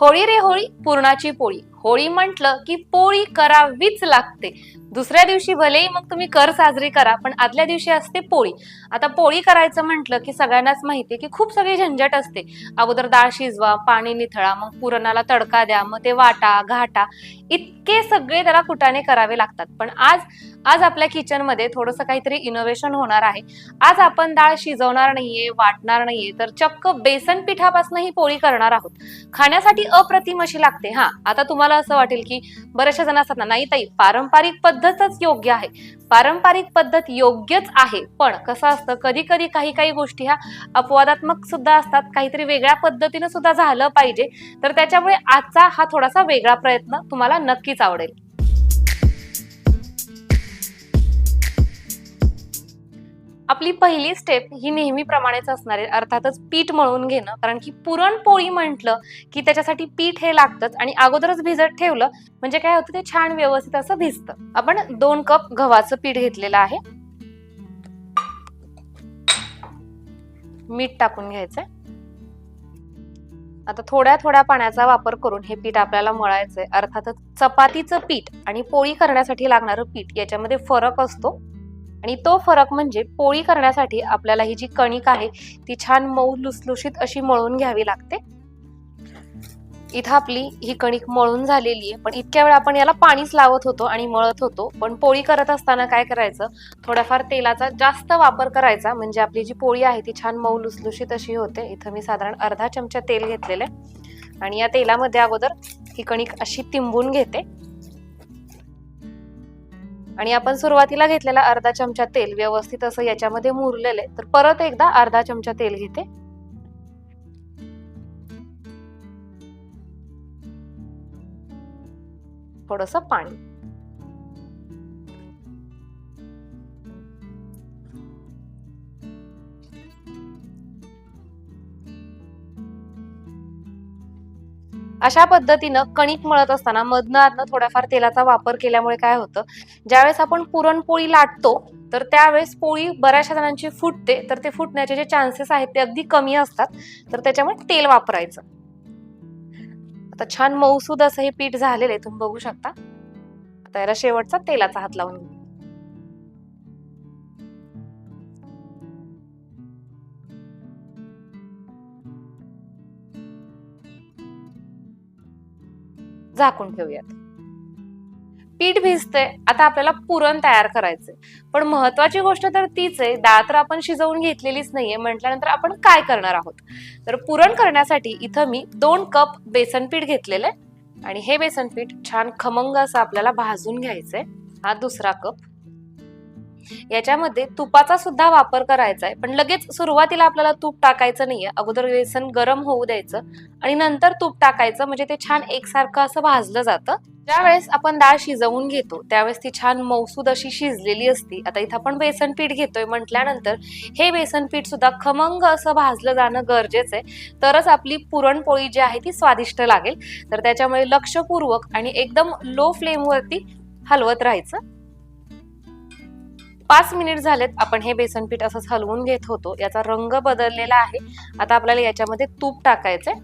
होळी रे होळी पूर्णाची पोळी. होळी म्हटलं की पोळी करावीच लागते. दुसऱ्या दिवशी भलेही मग तुम्ही कर साजरी करा पण आदल्या दिवशी असते पोळी. आता पोळी करायचं म्हटलं की सगळ्यांनाच माहिती आहे की खूप सगळी झंझट असते. अगोदर डाळ शिजवा पाणी निथळा मग पुरणाला तडका द्या मग ते वाटा घाटा इतके सगळे त्याला कुटाने करावे लागतात. पण आज आज आपल्या किचनमध्ये थोडंसं काहीतरी इनोव्हेशन होणार आहे. आज आपण डाळ शिजवणार नाहीये वाटणार नाहीये तर चक्क बेसन पिठापासून ही पोळी करणार आहोत. खाण्यासाठी अप्रतिम अशी लागते. हा आता तुम्हाला असं वाटेल की बऱ्याचशा जण असतात ना नाही ताई पारंपरिक पद्धतच योग्य आहे. पारंपरिक पद्धत योग्यच आहे पण कसं असतं कधी कधी काही काही गोष्टी ह्या अपवादात्मक सुद्धा असतात काहीतरी वेगळ्या पद्धतीनं सुद्धा झालं पाहिजे तर त्याच्यामुळे आजचा हा थोडासा वेगळा प्रयत्न तुम्हाला नक्कीच आवडेल. आपली पहिली स्टेप ही नेहमीप्रमाणेच असणार आहे. अर्थातच पीठ मळून घेणं. कारण की पुरणपोळी म्हटलं की त्याच्यासाठी पीठ हे लागतंच. आणि अगोदरच भिजत ठेवलं म्हणजे काय होतं ते छान व्यवस्थित असं भिजतं. आपण दोन कप गव्हाचं पीठ घेतलेलं आहे. मीठ टाकून घ्यायचंय. आता थोड्या थोड्या पाण्याचा वापर करून हे पीठ आपल्याला मळायचंय. अर्थातच चपातीचं पीठ आणि पोळी करण्यासाठी लागणारं पीठ याच्यामध्ये फरक असतो. आणि तो फरक म्हणजे पोळी करण्यासाठी आपल्याला ही जी कणिक आहे ती छान मऊ लुसलुशीत अशी मळून घ्यावी लागते. इथं आपली ही कणिक मळून झालेली आहे. पण इतक्या वेळ आपण याला पाणीच लावत होतो आणि मळत होतो. पण पोळी करत असताना काय करायचं? थोड्याफार तेलाचा जास्त वापर करायचा. म्हणजे आपली जी पोळी आहे ती छान मऊ लुसलुशीत अशी होते. इथं मी साधारण अर्धा चमचा तेल घेतलेलं आहे. आणि या तेलामध्ये अगोदर ही कणिक अशी तिंबून घेते. आणि आपण सुरुवातीला घेतलेला अर्धा चमचा तेल व्यवस्थित असं याच्यामध्ये मुरलेलं आहे. तर परत एकदा अर्धा चमचा तेल घेते. थोडस पाणी. अशा पद्धतीनं कणिक मळत असताना मधनं आतनं थोड्याफार तेलाचा वापर केल्यामुळे काय होतं ज्यावेळेस आपण पुरणपोळी लाटतो तर त्यावेळेस पोळी बऱ्याचशा जणांची फुटते तर ते फुटण्याचे जे चान्सेस आहेत ते अगदी कमी असतात तर त्याच्यामुळे तेल वापरायचं आता छान मौसूद असं हे पीठ झालेलं आहे तुम्ही बघू शकता आता याला शेवटचा तेलाचा हात लावून घेऊ. झाकून ठेवूयात. पीठ भिजते आता आपल्याला पुरण तयार करायचंय. पण महत्वाची गोष्ट तर तीच आहे डाळ तर आपण शिजवून घेतलेलीच नाहीये म्हटल्यानंतर आपण काय करणार आहोत? तर पुरण करण्यासाठी इथं मी दोन कप बेसन पीठ घेतलेलं आहे. आणि हे बेसन पीठ छान खमंग असं आपल्याला भाजून घ्यायचंय. हा दुसरा कप. याच्यामध्ये तुपाचा सुद्धा वापर करायचा आहे पण लगेच सुरुवातीला आपल्याला तूप टाकायचं नाहीये. अगोदर बेसन गरम होऊ द्यायचं आणि नंतर तूप टाकायचं. म्हणजे ते छान एकसारखं असं भाजलं जातं. ज्यावेळेस आपण डाळ शिजवून घेतो त्यावेळेस ती छान मौसूद अशी शिजलेली असती. आता इथं आपण बेसन पीठ घेतोय म्हटल्यानंतर हे बेसन पीठ सुद्धा खमंग असं भाजलं जाणं गरजेचं आहे तरच आपली पुरणपोळी जी आहे ती स्वादिष्ट लागेल. तर त्याच्यामुळे लक्षपूर्वक आणि एकदम लो फ्लेमवरती हलवत राहायचं. पाच मिनिट झालेत आपण हे बेसन पीठ असंच हलवून घेत होतो. याचा रंग बदललेला आहे. आता आपल्याला याच्यामध्ये तूप टाकायचंय.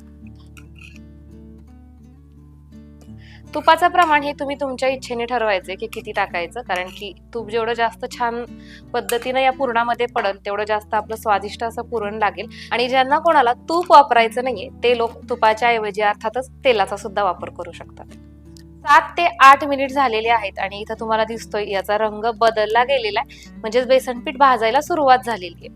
तुपाचं प्रमाण हे तुम्ही तुमच्या इच्छेने ठरवायचे की किती टाकायचं कारण की तूप जेवढं जास्त छान पद्धतीनं या पुरणामध्ये पडल तेवढं जास्त आपलं स्वादिष्ट असं पुरण लागेल. आणि ज्यांना कोणाला तूप वापरायचं नाहीये ते लोक तुपाच्या ऐवजी अर्थातच तेलाचा सुद्धा वापर करू शकतात. सात ते आठ मिनिट झालेले आहेत आणि इथं तुम्हाला दिसतोय याचा रंग बदलला गेलेला आहे. म्हणजेच बेसनपीठ भाजायला सुरुवात झालेली आहे.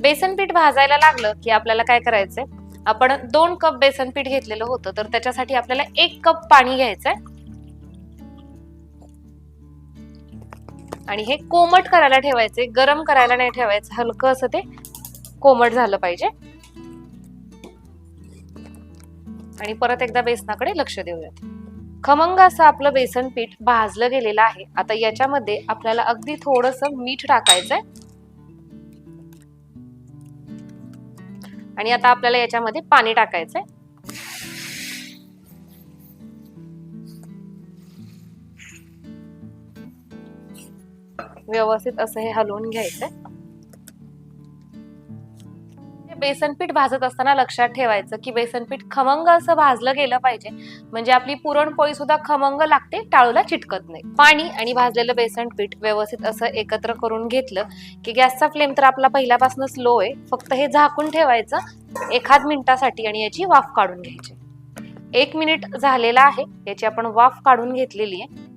बेसनपीठ भाजायला लागलं की आपल्याला काय करायचंय? आपण दोन कप बेसनपीठ घेतलेलं होतं तर त्याच्यासाठी आपल्याला एक कप पाणी घ्यायचंय. आणि हे कोमट करायला ठेवायचे गरम करायला नाही ठेवायचं हलकं असं ते कोमट झालं पाहिजे. आणि परत एकदा बेसनाकडे लक्ष देऊयात. खमंग असं आपलं बेसन पीठ भाजलं गेलेलं आहे. आता याच्यामध्ये आपल्याला अगदी थोडस मीठ टाकायचंय. आणि आता आपल्याला याच्यामध्ये पाणी टाकायचंय. व्यवस्थित असं हे हलवून घ्यायचंय. बेसनपीठ भाजत असताना लक्षात ठेवायचं की बेसनपीठ खमंग असं भाजलं गेलं पाहिजे. म्हणजे आपली पुरणपोळी सुद्धा खमंग लागते टाळूला चिटकत नाही. पाणी आणि भाजलेलं बेसनपीठ व्यवस्थित असं एकत्र करून घेतलं की गॅसचा फ्लेम तर आपला पहिल्यापासूनच लो आहे. फक्त हे झाकून ठेवायचं एखाद मिनिटासाठी आणि याची वाफ काढून घ्यायची. एक मिनिट झालेला आहे याची आपण वाफ काढून घेतलेली आहे.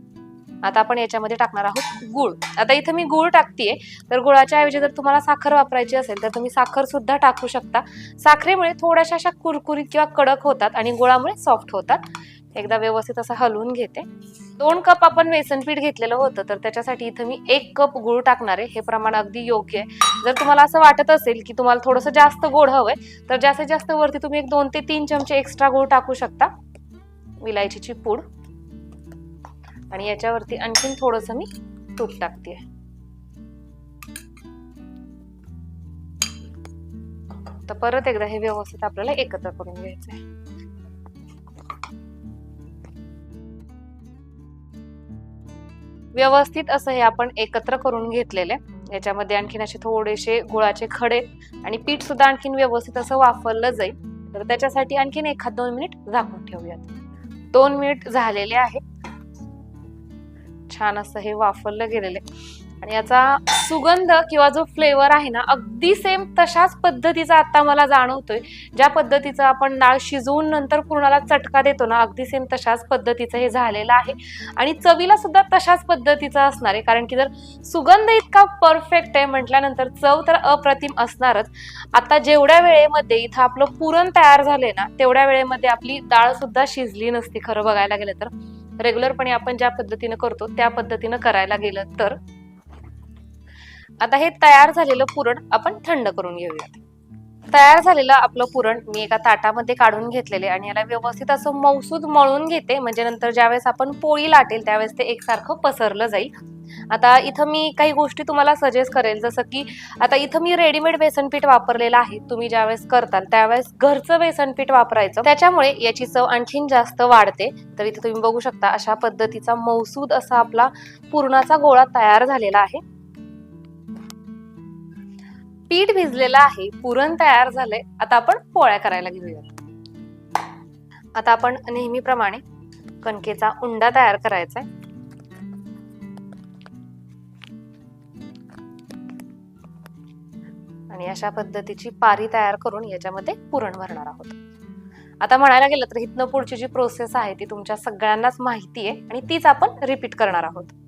आता आपण याच्यामध्ये टाकणार आहोत गुळ. आता इथं मी गुळ टाकतेय. तर गुळाच्या ऐवजी जर तुम्हाला साखर वापरायची असेल तर तुम्ही साखर सुद्धा टाकू शकता. साखरेमुळे थोड्याशा अशा कुरकुरीत किंवा कडक होतात आणि गुळामुळे सॉफ्ट होतात. एकदा व्यवस्थित असं हलवून घेते. दोन कप आपण बेसन पीठ घेतलेलं होतं तर त्याच्यासाठी इथं मी एक कप गुळ टाकणार आहे. हे प्रमाण अगदी योग्य आहे. जर तुम्हाला असं वाटत असेल की तुम्हाला थोडंसं जास्त गोड हवंय तर जास्तीत जास्त वरती तुम्ही एक दोन ते तीन चमचे एक्स्ट्रा गुळ टाकू शकता. विलायचीची पूड. आणि याच्यावरती आणखीन थोडस मी तूप टाकते तर परत एकदा हे व्यवस्थित आपल्याला एकत्र करून घ्यायचंय. व्यवस्थित असं हे आपण एकत्र करून घेतलेले याच्यामध्ये आणखीन असे थोडेसे गुळाचे खडे आणि पीठ सुद्धा आणखीन व्यवस्थित असं वाफरलं जाईल. तर त्याच्यासाठी आणखीन एखाद दोन मिनिट झाकून ठेवूयात. दोन मिनिट झालेले आहे. छान असं हे वाफरलं गेलेलं आहे. आणि याचा सुगंध किंवा जो फ्लेवर आहे ना अगदी सेम तशाच पद्धतीचा आता मला जाणवतोय. ज्या पद्धतीचा आपण डाळ शिजवून नंतर पूर्णाला चटका देतो ना अगदी सेम तशाच पद्धतीचं हे झालेलं आहे. आणि चवीला सुद्धा तशाच पद्धतीचा असणार आहे. कारण की जर सुगंध इतका परफेक्ट आहे म्हटल्यानंतर चव तर अप्रतिम असणारच. आता जेवढ्या वेळेमध्ये इथं आपलं पुरण तयार झाले ना तेवढ्या वेळेमध्ये आपली डाळ सुद्धा शिजली नसती खरं बघायला गेलं तर. रेग्युलरपणे आपण ज्या पद्धतीनं करतो त्या पद्धतीनं करायला गेलं तर आता हे तयार झालेलं पुरण आपण थंड करून घेऊयात. तयार झालेलं आपलं पुरण मी एका ताटामध्ये काढून घेतलेले आणि याला व्यवस्थित असं मौसूद मळून घेते. म्हणजे नंतर ज्यावेळेस आपण पोळी लाटेल त्यावेळेस ते एकसारखं पसरलं जाईल. आता इथं मी काही गोष्टी तुम्हाला सजेस्ट करेल. जसं की आता इथं मी रेडीमेड बेसनपीठ वापरलेलं आहे. तुम्ही ज्यावेळेस करताल त्यावेळेस घरचं बेसनपीठ वापरायचं. त्याच्यामुळे याची चव आणखीन जास्त वाढते. तर इथे तुम्ही बघू शकता अशा पद्धतीचा मौसूद असा आपला पुरणाचा गोळा तयार झालेला आहे. पीठ भिजलेलं आहे पुरण तयार झालंय आता आपण पोळ्या करायला घेऊया आता आपण नेहमीप्रमाणे कणकेचा उंडा तयार करायचा आहे आणि अशा पद्धतीची पारी तयार करून याच्यामध्ये पुरण भरणार आहोत. आता म्हणायला गेलं तर हितनं पुढची जी प्रोसेस आहे ती तुमच्या सगळ्यांनाच माहिती आहे आणि तीच आपण रिपीट करणार आहोत.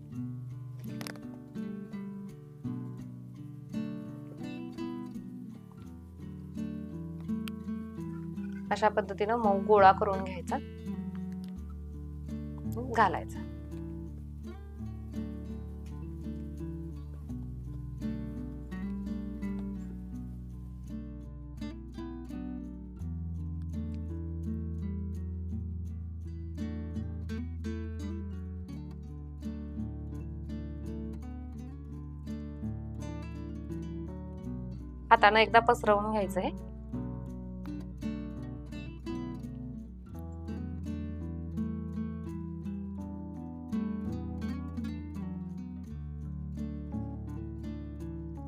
अशा पद्धतीनं मऊ गोळा करून घ्यायचा. घालायचा. हाताने एकदा पसरवून घ्यायचं आहे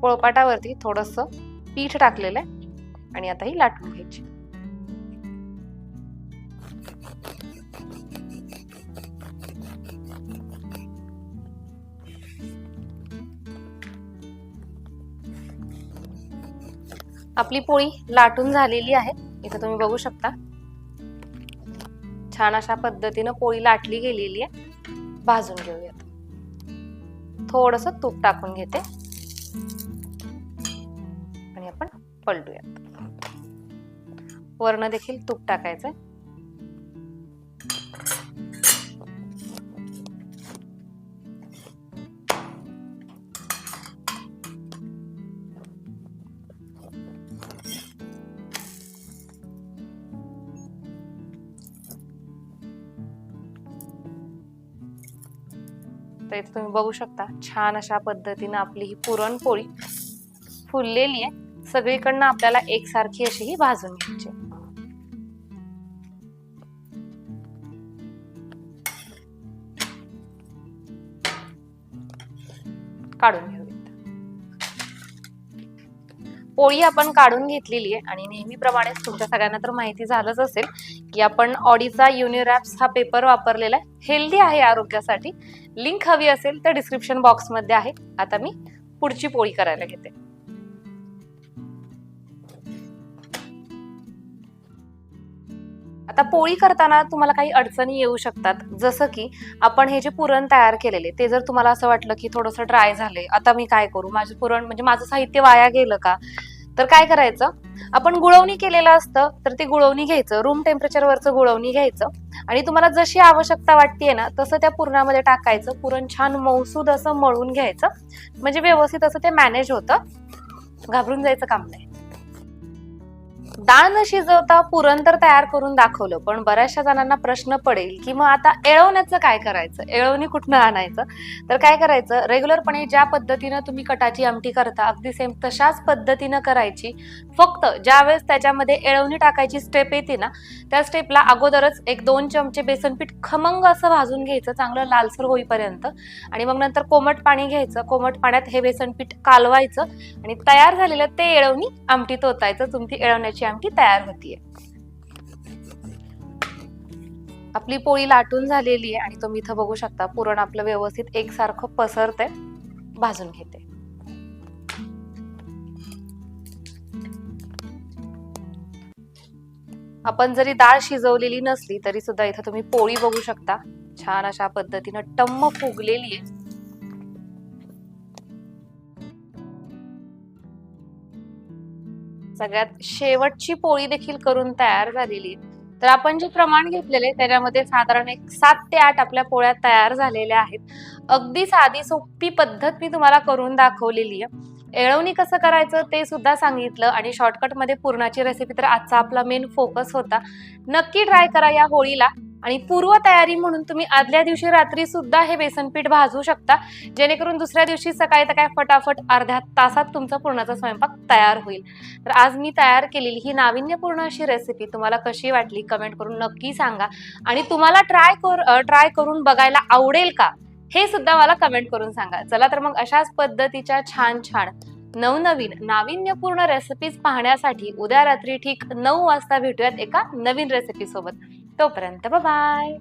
पोळपाटावरती थोडस पीठ टाकलेलं आहे आणि आता ही लाटून घ्यायची. आपली पोळी लाटून झालेली आहे. इथं तुम्ही बघू शकता. छान अशा पद्धतीनं पोळी लाटली गेलेली आहे. भाजून घेऊयात. थोडस तूप टाकून घेते. पलटूयात वर्ण देखील तूप टाकायचं तर इथे तुम्ही बघू शकता छान अशा पद्धतीनं आपली ही पुरणपोळी फुललेली आहे. सगळीकडनं आपल्याला एकसारखी अशी ही भाजून घ्यायची. काढून घेऊयात. पोळी आपण काढून घेतलेली आहे आणि नेहमीप्रमाणेच तुमच्या सगळ्यांना तर माहिती झालंच असेल की आपण ऑडीचा युनिरॅप्स हा पेपर वापरलेला आहे. हेल्दी आहे आरोग्यासाठी. लिंक हवी असेल तर डिस्क्रिप्शन बॉक्समध्ये आहे. आता मी पुढची पोळी करायला घेते. आता पोळी करताना तुम्हाला काही अडचणी येऊ शकतात. जसं की आपण हे जे पुरण तयार केलेले ते जर तुम्हाला असं वाटलं की थोडंसं ड्राय झाले आता मी काय करू? माझे पुरण म्हणजे माझं साहित्य वाया गेलं का? तर काय करायचं? आपण गुळवणी केलेलं असतं तर ते गुळवणी घ्यायचं. रूम टेम्परेचरवरचं गुळवणी घ्यायचं. आणि तुम्हाला जशी आवश्यकता वाटते ना तसं त्या पुरणामध्ये टाकायचं. पुरण छान मौसूद असं मळून घ्यायचं. म्हणजे व्यवस्थित असं ते मॅनेज होतं. घाबरून जायचं काम नाही. डाळ न शिजवता पुरण तर तयार करून दाखवलं पण बऱ्याचशा जणांना प्रश्न पडेल की मग आता एळवण्याचं काय करायचं? एळवणी कुठनं आणायचं? तर काय करायचं? रेग्युलरपणे ज्या पद्धतीनं तुम्ही कटाची आमटी करता अगदी सेम तशाच पद्धतीनं करायची. फक्त ज्यावेळेस त्याच्यामध्ये एळवणी टाकायची स्टेप येते ना त्या स्टेपला अगोदरच एक दोन चमचे बेसन पीठ खमंग असं भाजून घ्यायचं चांगलं लालसर होईपर्यंत. आणि मग नंतर कोमट पाणी घ्यायचं. कोमट पाण्यात हे बेसन पीठ कालवायचं आणि तयार झालेलं ते एळवणी आमटीत ओतायचं. तुमची एळवण्याची आमटी तयार होतीये. आपली पोळी लाटून झालेली आहे आणि तुम्ही इथं बघू शकता पुरण आपलं व्यवस्थित एकसारखं पसरते भाजून घेते. आपण जरी डाळ शिजवलेली नसली तरी सुद्धा इथं तुम्ही पोळी बघू शकता. छान अशा पद्धतीनं टम्म फुगलेली आहे सगळ्यात शेवटची पोळी देखील करून तयार झालेली. आहे तर आपण जे प्रमाण घेतलेले त्याच्यामध्ये साधारण एक सात ते आठ आपल्या पोळ्या तयार झालेल्या आहेत. अगदी साधी सोपी पद्धत मी तुम्हाला करून दाखवलेली आहे. एळवणी कसं करायचं ते सुद्धा सांगितलं आणि शॉर्टकटमध्ये पूर्णाची रेसिपी तर आजचा आपला मेन फोकस होता. नक्की ट्राय करा या होळीला. आणि पूर्वतयारी म्हणून तुम्ही आदल्या दिवशी रात्री सुद्धा हे बेसन पीठ भाजू शकता. जेणेकरून दुसऱ्या दिवशी सकाळी तर काय फटाफट अर्ध्या तासात तुमचा पूर्णाचा स्वयंपाक तयार होईल. तर आज मी तयार केलेली ही नाविन्यपूर्ण अशी रेसिपी तुम्हाला कशी वाटली कमेंट करून नक्की सांगा. आणि तुम्हाला ट्राय कर ट्राय करून बघायला आवडेल का हे सुद्धा मला कमेंट करून सांगा. चला तर मग अशाच पद्धतीच्या छान छान नवनवीन नाविन्यपूर्ण रेसिपीज पाहण्यासाठी उद्या रात्री ठीक नऊ वाजता भेटूयात एका नवीन रेसिपी सोबत. तोपर्यंत बाय